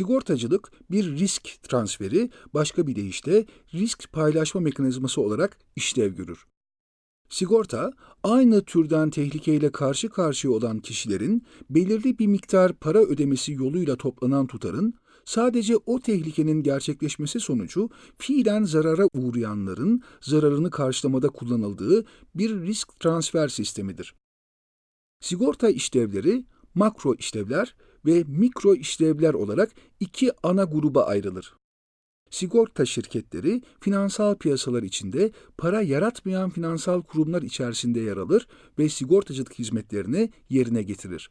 Sigortacılık bir risk transferi, başka bir deyişle risk paylaşma mekanizması olarak işlev görür. Sigorta, aynı türden tehlikeyle karşı karşıya olan kişilerin belirli bir miktar para ödemesi yoluyla toplanan tutarın, sadece o tehlikenin gerçekleşmesi sonucu fiilen zarara uğrayanların zararını karşılamada kullanıldığı bir risk transfer sistemidir. Sigorta işlevleri, makro işlevler ve mikro işlevler olarak iki ana gruba ayrılır. Sigorta şirketleri finansal piyasalar içinde para yaratmayan finansal kurumlar içerisinde yer alır ve sigortacılık hizmetlerini yerine getirir.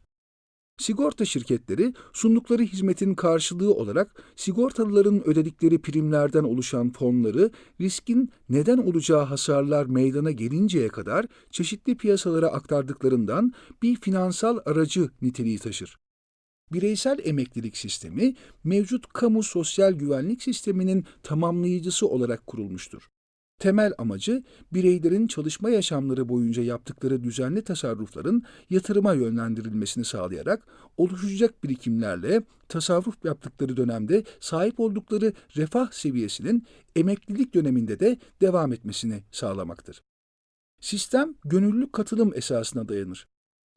Sigorta şirketleri sundukları hizmetin karşılığı olarak sigortalıların ödedikleri primlerden oluşan fonları riskin neden olacağı hasarlar meydana gelinceye kadar çeşitli piyasalara aktardıklarından bir finansal aracı niteliği taşır. Bireysel emeklilik sistemi, mevcut kamu sosyal güvenlik sisteminin tamamlayıcısı olarak kurulmuştur. Temel amacı, bireylerin çalışma yaşamları boyunca yaptıkları düzenli tasarrufların yatırıma yönlendirilmesini sağlayarak, oluşacak birikimlerle tasarruf yaptıkları dönemde sahip oldukları refah seviyesinin emeklilik döneminde de devam etmesini sağlamaktır. Sistem, gönüllü katılım esasına dayanır.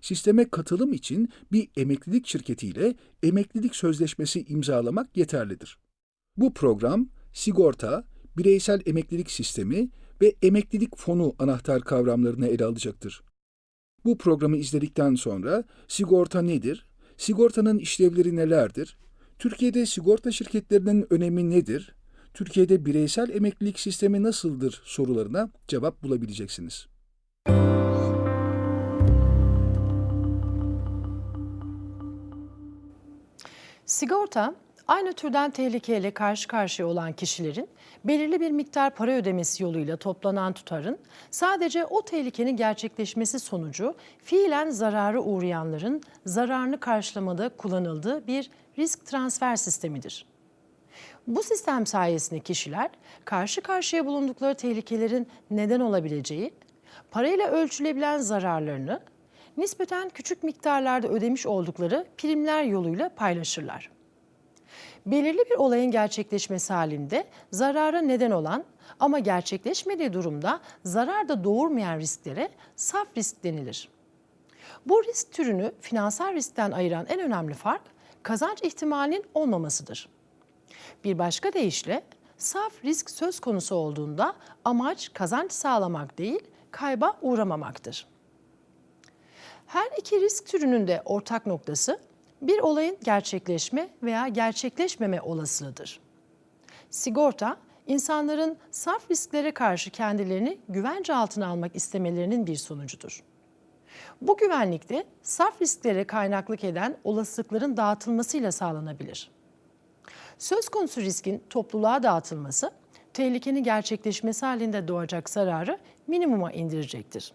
Sisteme katılım için bir emeklilik şirketiyle emeklilik sözleşmesi imzalamak yeterlidir. Bu program, sigorta, bireysel emeklilik sistemi ve emeklilik fonu anahtar kavramlarını ele alacaktır. Bu programı izledikten sonra sigorta nedir? Sigortanın işlevleri nelerdir? Türkiye'de sigorta şirketlerinin önemi nedir? Türkiye'de bireysel emeklilik sistemi nasıldır sorularına cevap bulabileceksiniz. Sigorta, aynı türden tehlikeyle karşı karşıya olan kişilerin belirli bir miktar para ödemesi yoluyla toplanan tutarın sadece o tehlikenin gerçekleşmesi sonucu fiilen zararı uğrayanların zararını karşılamada kullanıldığı bir risk transfer sistemidir. Bu sistem sayesinde kişiler karşı karşıya bulundukları tehlikelerin neden olabileceği, parayla ölçülebilen zararlarını nispeten küçük miktarlarda ödemiş oldukları primler yoluyla paylaşırlar. Belirli bir olayın gerçekleşmesi halinde zarara neden olan ama gerçekleşmediği durumda zarar da doğurmayan risklere saf risk denilir. Bu risk türünü finansal riskten ayıran en önemli fark kazanç ihtimalinin olmamasıdır. Bir başka deyişle saf risk söz konusu olduğunda amaç kazanç sağlamak değil, kayba uğramamaktır. Her iki risk türünün de ortak noktası bir olayın gerçekleşme veya gerçekleşmeme olasılığıdır. Sigorta, insanların sarf risklere karşı kendilerini güvence altına almak istemelerinin bir sonucudur. Bu güvenlik de sarf risklere kaynaklık eden olasılıkların dağıtılmasıyla sağlanabilir. Söz konusu riskin topluluğa dağıtılması, tehlikenin gerçekleşmesi halinde doğacak zararı minimuma indirecektir.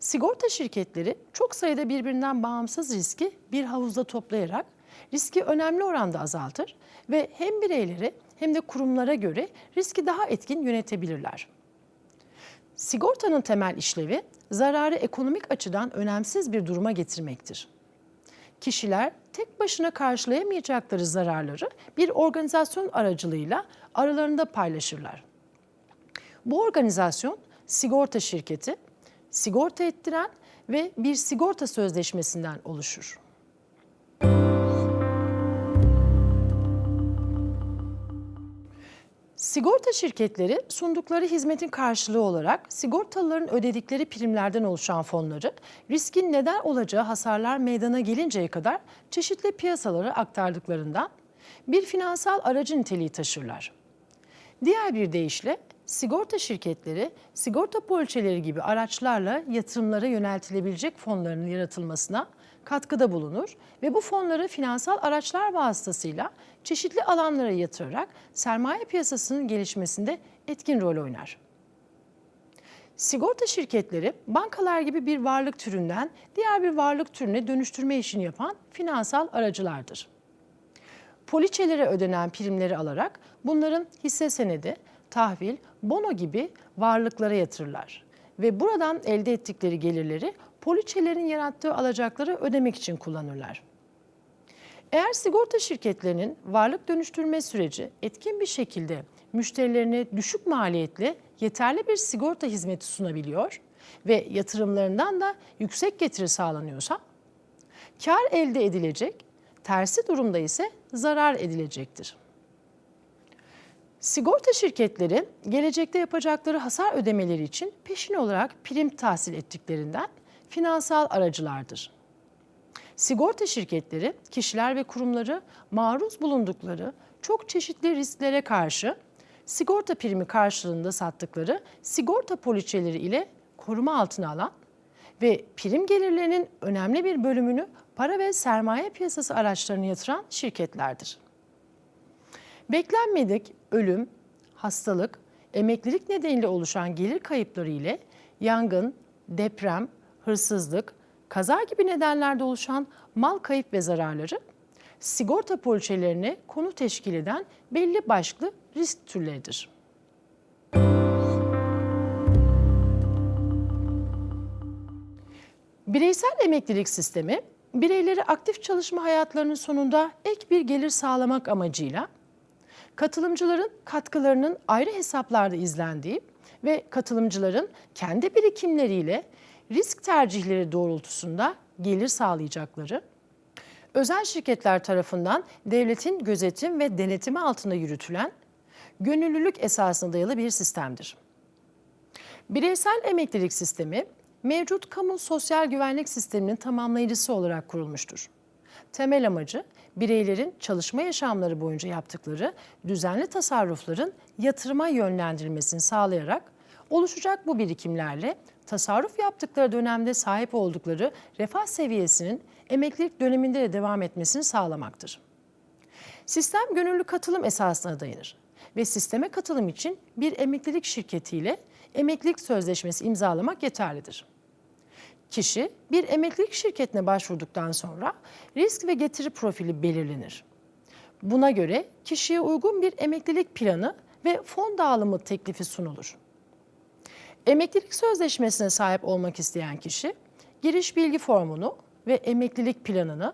Sigorta şirketleri çok sayıda birbirinden bağımsız riski bir havuzda toplayarak riski önemli oranda azaltır ve hem bireyleri hem de kurumlara göre riski daha etkin yönetebilirler. Sigortanın temel işlevi zararı ekonomik açıdan önemsiz bir duruma getirmektir. Kişiler tek başına karşılayamayacakları zararları bir organizasyon aracılığıyla aralarında paylaşırlar. Bu organizasyon sigorta şirketi sigorta ettiren ve bir sigorta sözleşmesinden oluşur. Sigorta şirketleri sundukları hizmetin karşılığı olarak sigortalıların ödedikleri primlerden oluşan fonları riskin neden olacağı hasarlar meydana gelinceye kadar çeşitli piyasalara aktardıklarından bir finansal aracı niteliği taşırlar. Diğer bir deyişle sigorta şirketleri sigorta poliçeleri gibi araçlarla yatırımlara yöneltilebilecek fonların yaratılmasına katkıda bulunur ve bu fonları finansal araçlar vasıtasıyla çeşitli alanlara yatırarak sermaye piyasasının gelişmesinde etkin rol oynar. Sigorta şirketleri bankalar gibi bir varlık türünden diğer bir varlık türüne dönüştürme işini yapan finansal aracılardır. Poliçelere ödenen primleri alarak bunların hisse senedi, tahvil, bono gibi varlıklara yatırırlar. Ve buradan elde ettikleri gelirleri poliçelerin yarattığı alacakları ödemek için kullanırlar. Eğer sigorta şirketlerinin varlık dönüştürme süreci etkin bir şekilde müşterilerine düşük maliyetli yeterli bir sigorta hizmeti sunabiliyor ve yatırımlarından da yüksek getiri sağlanıyorsa kar elde edilecek, tersi durumda ise zarar edilecektir. Sigorta şirketleri gelecekte yapacakları hasar ödemeleri için peşin olarak prim tahsil ettiklerinden finansal aracılardır. Sigorta şirketleri kişiler ve kurumları maruz bulundukları çok çeşitli risklere karşı sigorta primi karşılığında sattıkları sigorta poliçeleri ile koruma altına alan ve prim gelirlerinin önemli bir bölümünü para ve sermaye piyasası araçlarına yatıran şirketlerdir. Beklenmedik ölüm, hastalık, emeklilik nedeniyle oluşan gelir kayıpları ile yangın, deprem, hırsızlık, kaza gibi nedenlerde oluşan mal kayıp ve zararları sigorta poliçelerine konu teşkil eden belli başlı risk türleridir. Bireysel emeklilik sistemi, bireyleri aktif çalışma hayatlarının sonunda ek bir gelir sağlamak amacıyla katılımcıların katkılarının ayrı hesaplarda izlendiği ve katılımcıların kendi birikimleriyle risk tercihleri doğrultusunda gelir sağlayacakları, özel şirketler tarafından devletin gözetim ve denetimi altında yürütülen gönüllülük esasına dayalı bir sistemdir. Bireysel emeklilik sistemi mevcut kamu sosyal güvenlik sisteminin tamamlayıcısı olarak kurulmuştur. Temel amacı bireylerin çalışma yaşamları boyunca yaptıkları düzenli tasarrufların yatırıma yönlendirilmesini sağlayarak oluşacak bu birikimlerle tasarruf yaptıkları dönemde sahip oldukları refah seviyesinin emeklilik döneminde de devam etmesini sağlamaktır. Sistem gönüllü katılım esasına dayanır ve sisteme katılım için bir emeklilik şirketiyle emeklilik sözleşmesi imzalamak yeterlidir. Kişi bir emeklilik şirketine başvurduktan sonra risk ve getiri profili belirlenir. Buna göre kişiye uygun bir emeklilik planı ve fon dağılımı teklifi sunulur. Emeklilik sözleşmesine sahip olmak isteyen kişi giriş bilgi formunu ve emeklilik planını,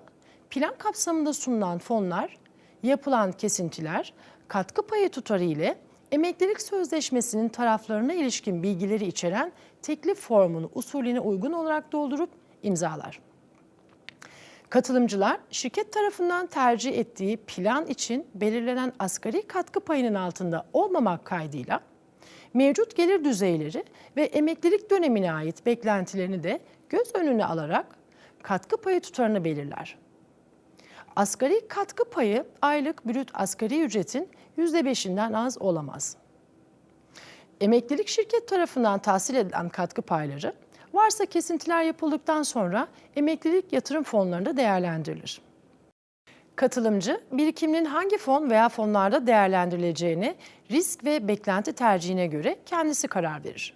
plan kapsamında sunulan fonlar, yapılan kesintiler, katkı payı tutarı ile emeklilik sözleşmesinin taraflarına ilişkin bilgileri içeren teklif formunu usulüne uygun olarak doldurup imzalar. Katılımcılar şirket tarafından tercih ettiği plan için belirlenen asgari katkı payının altında olmamak kaydıyla mevcut gelir düzeyleri ve emeklilik dönemine ait beklentilerini de göz önüne alarak katkı payı tutarını belirler. Asgari katkı payı aylık brüt asgari ücretin %5'inden az olamaz. Emeklilik şirket tarafından tahsil edilen katkı payları varsa kesintiler yapıldıktan sonra emeklilik yatırım fonlarında değerlendirilir. Katılımcı birikiminin hangi fon veya fonlarda değerlendirileceğini risk ve beklenti tercihine göre kendisi karar verir.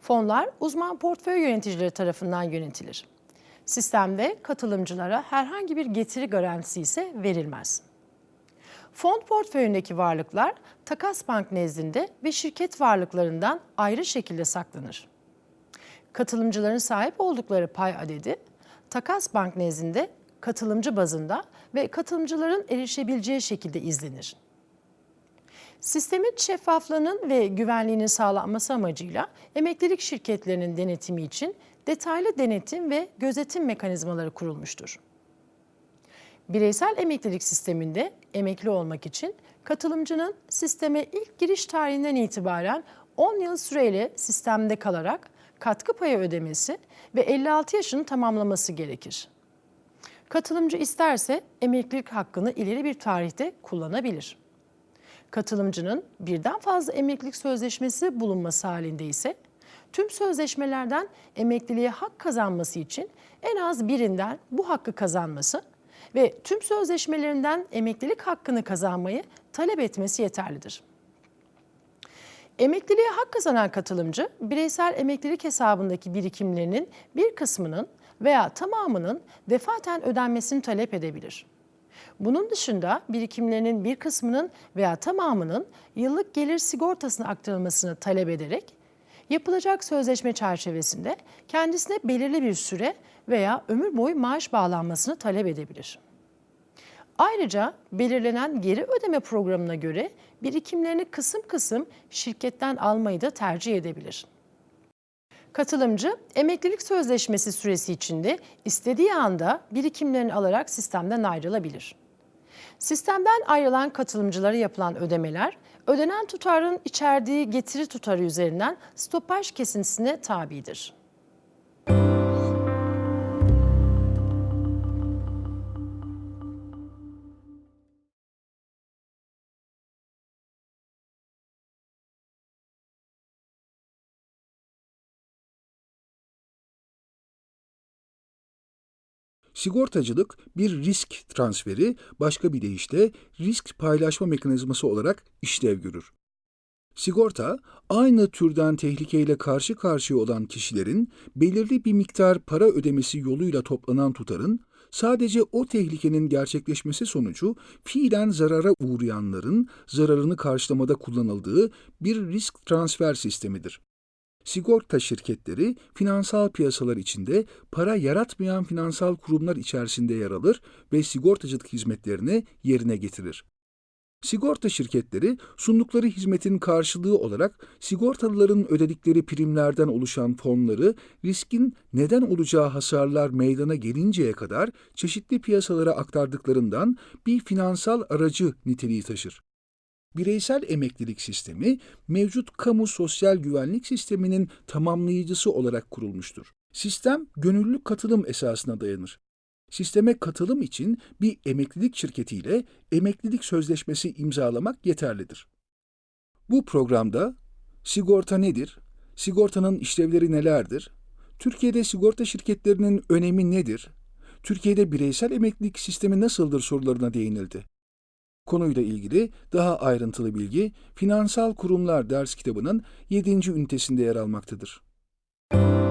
Fonlar uzman portföy yöneticileri tarafından yönetilir. Sistemde katılımcılara herhangi bir getiri garantisi ise verilmez. Fond portföyündeki varlıklar takas bank nezdinde ve şirket varlıklarından ayrı şekilde saklanır. Katılımcıların sahip oldukları pay adedi takas bank nezdinde katılımcı bazında ve katılımcıların erişebileceği şekilde izlenir. Sistemin şeffaflığının ve güvenliğinin sağlanması amacıyla emeklilik şirketlerinin denetimi için detaylı denetim ve gözetim mekanizmaları kurulmuştur. Bireysel emeklilik sisteminde emekli olmak için katılımcının sisteme ilk giriş tarihinden itibaren 10 yıl süreyle sistemde kalarak katkı payı ödemesi ve 56 yaşını tamamlaması gerekir. Katılımcı isterse emeklilik hakkını ileri bir tarihte kullanabilir. Katılımcının birden fazla emeklilik sözleşmesi bulunması halinde ise tüm sözleşmelerden emekliliğe hak kazanması için en az birinden bu hakkı kazanması ve tüm sözleşmelerinden emeklilik hakkını kazanmayı talep etmesi yeterlidir. Emekliliğe hak kazanan katılımcı bireysel emeklilik hesabındaki birikimlerinin bir kısmının veya tamamının defaten ödenmesini talep edebilir. Bunun dışında birikimlerinin bir kısmının veya tamamının yıllık gelir sigortasına aktarılmasını talep ederek yapılacak sözleşme çerçevesinde kendisine belirli bir süre veya ömür boyu maaş bağlanmasını talep edebilir. Ayrıca belirlenen geri ödeme programına göre birikimlerini kısım kısım şirketten almayı da tercih edebilir. Katılımcı emeklilik sözleşmesi süresi içinde istediği anda birikimlerini alarak sistemden ayrılabilir. Sistemden ayrılan katılımcılara yapılan ödemeler, ödenen tutarın içerdiği getiri tutarı üzerinden stopaj kesintisine tabidir. Sigortacılık bir risk transferi, başka bir deyişle risk paylaşma mekanizması olarak işlev görür. Sigorta, aynı türden tehlikeyle karşı karşıya olan kişilerin belirli bir miktar para ödemesi yoluyla toplanan tutarın sadece o tehlikenin gerçekleşmesi sonucu fiilen zarara uğrayanların zararını karşılamada kullanıldığı bir risk transfer sistemidir. Sigorta şirketleri finansal piyasalar içinde para yaratmayan finansal kurumlar içerisinde yer alır ve sigortacılık hizmetlerini yerine getirir. Sigorta şirketleri sundukları hizmetin karşılığı olarak sigortalıların ödedikleri primlerden oluşan fonları riskin neden olacağı hasarlar meydana gelinceye kadar çeşitli piyasalara aktardıklarından bir finansal aracı niteliği taşır. Bireysel emeklilik sistemi mevcut kamu sosyal güvenlik sisteminin tamamlayıcısı olarak kurulmuştur. Sistem gönüllü katılım esasına dayanır. Sisteme katılım için bir emeklilik şirketiyle emeklilik sözleşmesi imzalamak yeterlidir. Bu programda sigorta nedir? Sigortanın işlevleri nelerdir? Türkiye'de sigorta şirketlerinin önemi nedir? Türkiye'de bireysel emeklilik sistemi nasıldır sorularına değinildi. Konuyla ilgili daha ayrıntılı bilgi Finansal Kurumlar ders kitabının 7. ünitesinde yer almaktadır. Müzik